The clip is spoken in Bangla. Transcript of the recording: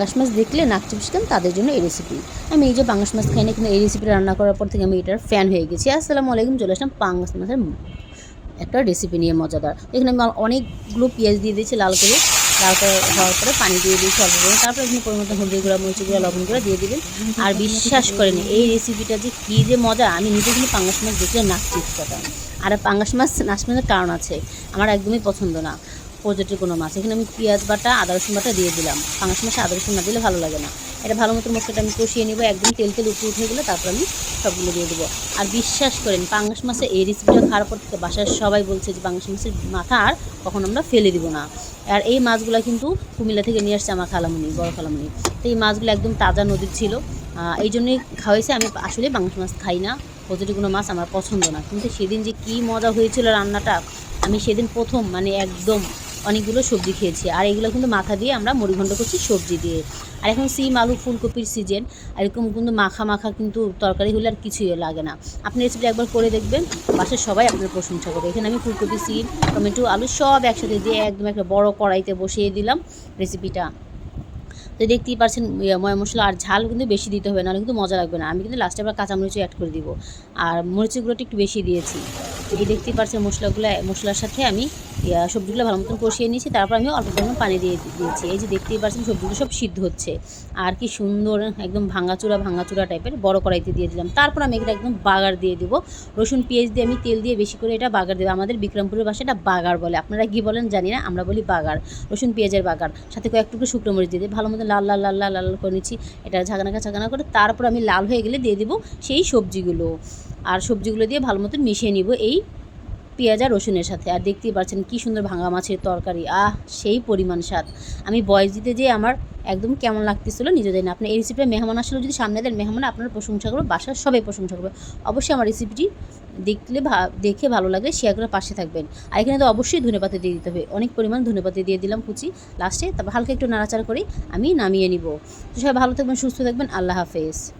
পাঙ্গাস মাছ দেখলে নাক চিপসতাম তাদের জন্য এই রেসিপি আমি এই যে পাঙ্গাস মাছ খাই না, কিন্তু এই রেসিপিটা রান্না করার পর থেকে আমি এটার ফ্যান হয়ে গেছি। আসসালামু আলাইকুম, চলে আসলাম পাঙ্গাস মাছের একটা রেসিপি নিয়ে মজাদার। এখানে আমি অনেকগুলো পেঁয়াজ দিয়ে দিয়েছি লাল করে। লাল করে হওয়ার পরে পানি দিয়ে দিয়েছি অল্প করে। তারপরে এখানে পরিমতো হলদি গুঁড়া মরিচ গুঁড়া, লবণ গুঁড়া দিয়ে দিবেন। আর বিশ্বাস করেন, এই রেসিপিটা যে কী যে মজা। আমি নিজে কিন্তু পাঙ্গাস মাছ দেখলে নাক চিপকাতাম আর পাঙ্গাস মাছ নাচ মাছের কারণ আছে, আমার একদমই পছন্দ না। প্রজাতির কোনো মাছ। এখানে আমি পেঁয়াজ বাটা, আদা রসুন বাটা দিয়ে দিলাম। পাঙাশ মাছে আদা রসুন না দিলে ভালো লাগে না। এটা ভালো মতো মশলাটা আমি কষিয়ে নেব, একদম তেল তেল উপরে উঠে গেলে তারপর আমি সবগুলো দিয়ে দেবো। আর বিশ্বাস করেন, পাঙাশ মাছে এই রেসিপিটা খাওয়ার পর থেকে বাসার সবাই বলছে যে পাঙ্গাস মাছের মাথা আর কখন আমরা ফেলে দিব না। আর এই মাছগুলো কিন্তু কুমিল্লা থেকে নিয়ে আসছে আমার খালামুনি, বড় খালামুনি। তো এই মাছগুলো একদম তাজা নদীর ছিল। এই জন্যই খাওয়াইছে। আমি আসলে পাঙাশ মাছ খাই না। প্রতিটি কোনো মাছ আমার পছন্দ না। কিন্তু সেদিন যে কী মজা হয়েছিল রান্নাটা, আমি সেদিন প্রথম মানে একদম অনেকগুলো সবজি খেয়েছি। আর এগুলো কিন্তু মাথা দিয়ে আমরা মুড়িঘণ্ড করছি সবজি দিয়ে। আর এখন সিম, আলু, ফুলকপির সিজন এরকম কিন্তু মাখা মাখা কিন্তু তরকারি হলে আর কিছুই লাগে না। আপনি রেসিপি একবার করে দেখবেন বাসার সবাই আপনার প্রশংসা করবে। এখানে আমি ফুলকপি, সিম, টমেটো, আলু সব একসাথে দিয়ে একদম একটা বড় কড়াইতে বসিয়ে দিলাম রেসিপিটা তো দেখতেই পারছেন ময় মশলা আর ঝাল কিন্তু বেশি দিতে হবে, নাহলে কিন্তু মজা লাগবে না। আমি কিন্তু লাস্টে আবার কাঁচামরিচও অ্যাড করে দিব। আর মরিচের গুঁড়োটা একটু বেশি দিয়েছি। এই দেখতেই পারছেন মশলাগুলো, মশলার সাথে আমি সবজিগুলো ভালো মতন কষিয়ে নিয়েছি, তারপর আমি অল্প পরিমাণ পানি দিয়ে দিয়েছি। এই যে দেখতেই পারছেন সবজিগুলো সব সিদ্ধ হচ্ছে। আর কি সুন্দর, একদম ভাঙাচুরা ভাঙাচুরা টাইপের, বড় কড়াইতে দিয়ে দিলাম। তারপর আমি এটা একদম বাগার দিয়ে দেবো। রসুন, পেঁয়াজ দিয়ে আমি তেল দিয়ে বেশি করে এটা বাগার দেবো। আমাদের বিক্রমপুরের ভাষায় এটা বাগার বলে। আপনারা কি বলেন জানি না, আমরা বলি বাগার। রসুন, পেঁয়াজের বাগার। সাথে কয়েকটুকু শুকনো মরিচ দিয়ে দিই ভালো মতো লাল লাল লাল লাল লাল করে নিচ্ছি। এটা ঝাঁকানাকা, ঝাঁকানা করে তারপর আমি লাল হয়ে গেলে দিয়ে দেবো সেই সবজিগুলো। আর সবজিগুলো দিয়ে ভালো মতন মিশিয়ে নিব এই পেঁয়াজ আর রসুনের সাথে। আর দেখতেই পাচ্ছেন কি সুন্দর ভাঙা মাছের তরকারি। আহ, সেই পরিমাণ স্বাদ। আমি বয়স দিতে যেয়ে আমার একদম কেমন লাগতেছিল নিজে জানি না। আপনি এই রেসিপিটা মেহমান আসলে যদি সামনে দেন, মেহমান আপনার প্রশংসা করবে, বাসার সবাই প্রশংসা করবে। অবশ্যই আমার রেসিপিটি দেখলে ভা- দেখে ভালো লাগলে শেয়ার করে পাশে থাকবেন। আর এখানে তো অবশ্যই ধনেপাতা দিয়ে দিতে হবে। অনেক পরিমাণ ধনেপাতা দিয়ে দিলাম কুচি লাস্টে তারপর হালকা একটু নাড়াচাড়া করে আমি নামিয়ে নিব। তো সবাই ভালো থাকবেন, সুস্থ থাকবেন। আল্লাহ হাফেজ।